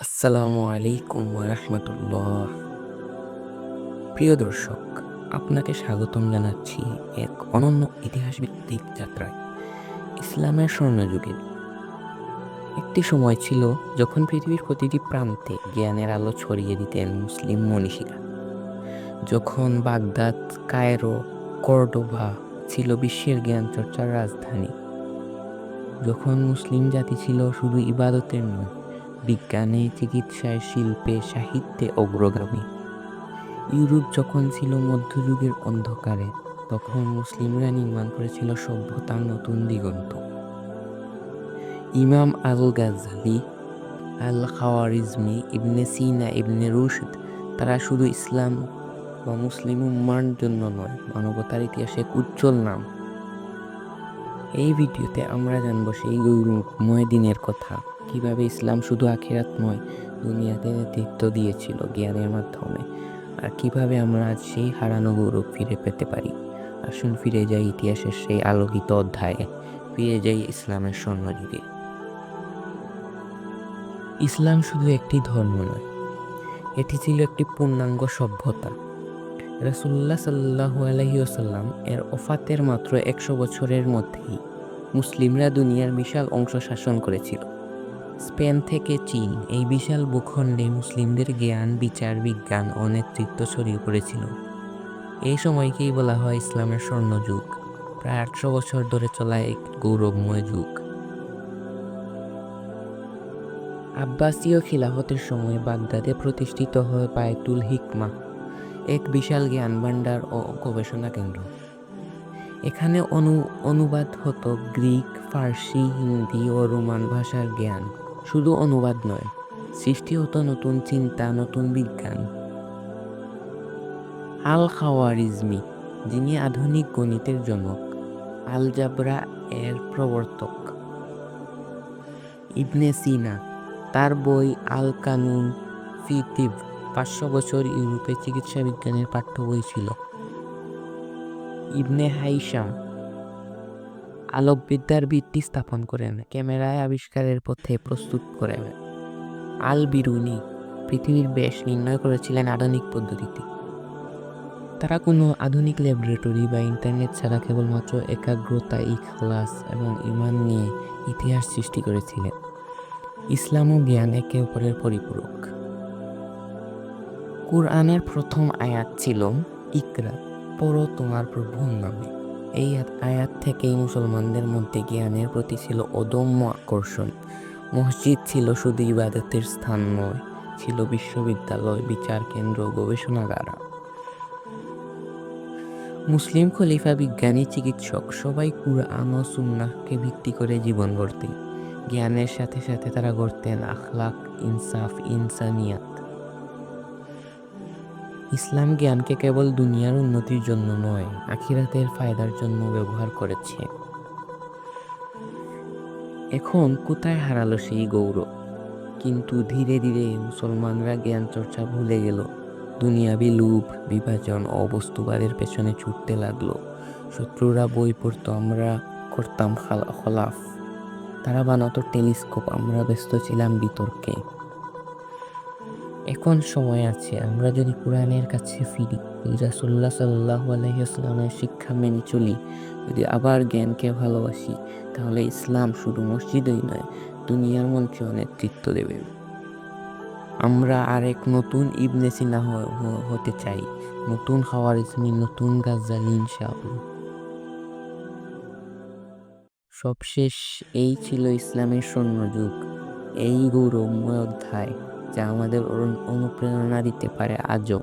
আসসালামু আলাইকুম রহমতুল্লাহ। প্রিয় দর্শক, আপনাকে স্বাগতম জানাচ্ছি এক অনন্য ইতিহাস ভিত্তিক যাত্রায়, ইসলামের স্বর্ণযুগে। একটি সময় ছিল যখন পৃথিবীর প্রতিটি প্রান্তে জ্ঞানের আলো ছড়িয়ে দিতেন মুসলিম মনীষীরা। যখন বাগদাদ, কায়রো, কর্ডোভা ছিল বিশ্বের জ্ঞান চর্চার রাজধানী, যখন মুসলিম জাতি ছিল শুধু ইবাদতের নয় বিজ্ঞানে, চিকিৎসায়, শিল্পে, সাহিত্যে অগ্রগামী। ইউরোপ যখন ছিল মধ্যযুগের অন্ধকারে, তখন মুসলিমরা নির্মাণ করেছিল সভ্যতার নতুন দিগন্ত। ইমাম আল গাজ্জালি আল খাওয়ারিজমি ইবনে সিনা, ইবনে রুশদ, তারা শুধু ইসলাম বা মুসলিম উম্মার জন্য নয়, মানবতার ইতিহাসে এক উজ্জ্বল নাম। এই ভিডিওতে আমরা জানব সেই গৌরবময় দিনের কথা। কীভাবে ইসলাম শুধু আখিরাত নয়, দুনিয়াতে নেতৃত্ব দিয়েছিল জ্ঞানের মাধ্যমে। আর কীভাবে আমরা আজ সেই হারানো গৌরব ফিরে পেতে পারি? আসুন ফিরে যাই ইতিহাসের সেই আলোকিত অধ্যায়ে। ফিরে যাই ইসলামের স্বর্ণযুগে। ইসলাম শুধু একটি ধর্ম নয়, এটি ছিল একটি পূর্ণাঙ্গ সভ্যতা। রাসুল্লাহ সাল্লাহু আলহিউসাল্লাম এর ওফাতের মাত্র একশো বছরের মধ্যেই মুসলিমরা দুনিয়ার বিশাল অংশ শাসন করেছিল। স্পেন থেকে চীন, এই বিশাল ভূখণ্ডে মুসলিমদের জ্ঞান, বিচার, বিজ্ঞান ও নেতৃত্ব ছড়িয়ে পড়েছিল। এই সময়কেই বলা হয় ইসলামের স্বর্ণযুগ। প্রায় আটশো বছর ধরে চলা এক গৌরবময় যুগ। আব্বাসীয় খিলাফতের সময় বাগদাদে প্রতিষ্ঠিত হয় বায়তুল হিকমা, এক বিশাল জ্ঞান ভাণ্ডার ও গবেষণা কেন্দ্র। এখানে অনু, অনুবাদ হতো গ্রিক, ফার্সি, হিন্দি ও রোমান ভাষার জ্ঞান। শুধু অনুবাদ নয়, সৃষ্টি হতো নতুন চিন্তা, নতুন বিজ্ঞান। আল খাওয়ারিজমি যিনি আধুনিক গণিতের জনক, আলজাবরা এর প্রবর্তক। ইবনে সিনা, তার বই আল কানুন ফিতিব পাঁচশো বছর ইউরোপে চিকিৎসা বিজ্ঞানের পাঠ্য বই ছিল। ইবনে হাইসা আলোকবিদ্যার ভিত্তি স্থাপন করেন। ক্যামেরায় আবিষ্কারের পথে প্রস্তুত করেন। আল বিরুনি পৃথিবীর বেশ নির্ণয় করেছিলেন আধুনিক পদ্ধতিতে। তারা কোনো আধুনিক ল্যাবরেটরি বা ইন্টারনেট ছাড়া কেবলমাত্র একাগ্রতা, ইখলাস এবং ইমান নিয়ে ইতিহাস সৃষ্টি করেছিলেন। ইসলাম ও জ্ঞান একে অপরের পরিপূরক। কুরআনের প্রথম আয়াত ছিল, ইকরা, পড়ো তোমার প্রভুর নামে। এই আয়াত থেকেই মুসলমানদের মধ্যে জ্ঞানের প্রতি ছিল অদম্য আকর্ষণ। মসজিদ ছিল শুধু ইবাদতের স্থান নয়, ছিল বিশ্ববিদ্যালয়, বিচার কেন্দ্র, গবেষণাগার। মুসলিম খলিফা, বিজ্ঞানী, চিকিৎসক, সবাই কুরআন ও সুন্নাহকে ভিত্তি করে জীবন গড়তেন জ্ঞানের সাথে সাথে তারা গড়তেন আখলাক, ইনসাফ, ইনসানিয়াত। ইসলাম জ্ঞানকে কেবল দুনিয়ার উন্নতির জন্য নয়, আখিরাতের ফায়দার জন্য ব্যবহার করেছে। এখন কোথায় হারালো সেই গৌরব? কিন্তু ধীরে ধীরে মুসলমানরা জ্ঞান চর্চা ভুলে গেল। দুনিয়াবি লুভ বিভাজন ও বস্তুবাদের পেছনে ছুটতে লাগল। শত্রুরা বই পড়তো, আমরা করতাম খলাফ তারা বানাতো টেলিস্কোপ, আমরা ব্যস্ত ছিলাম বিতর্কে। এখন সময় আছে, আমরা যদি কোরআনের কাছে ফিরি রাসুল্লাহ সাল্লাহ আলহিহাস্লামের শিক্ষা মেনে চলি, যদি আবার জ্ঞানকে ভালোবাসি, তাহলে ইসলাম শুধু মসজিদই নয়, দুনিয়ার মঞ্চেও নেতৃত্ব দেবে। আমরা আরেক নতুন ইবনে সিনা হতে চাই, নতুন খাওয়ারিজমি, নতুন গাজ্জালি, ইনশাআল্লাহ। সবশেষ এই ছিল ইসলামের স্বর্ণযুগ, এই গৌরবময় অধ্যায়। যা আমাদের অনুপ্রেরণা দিতে পারে আজও।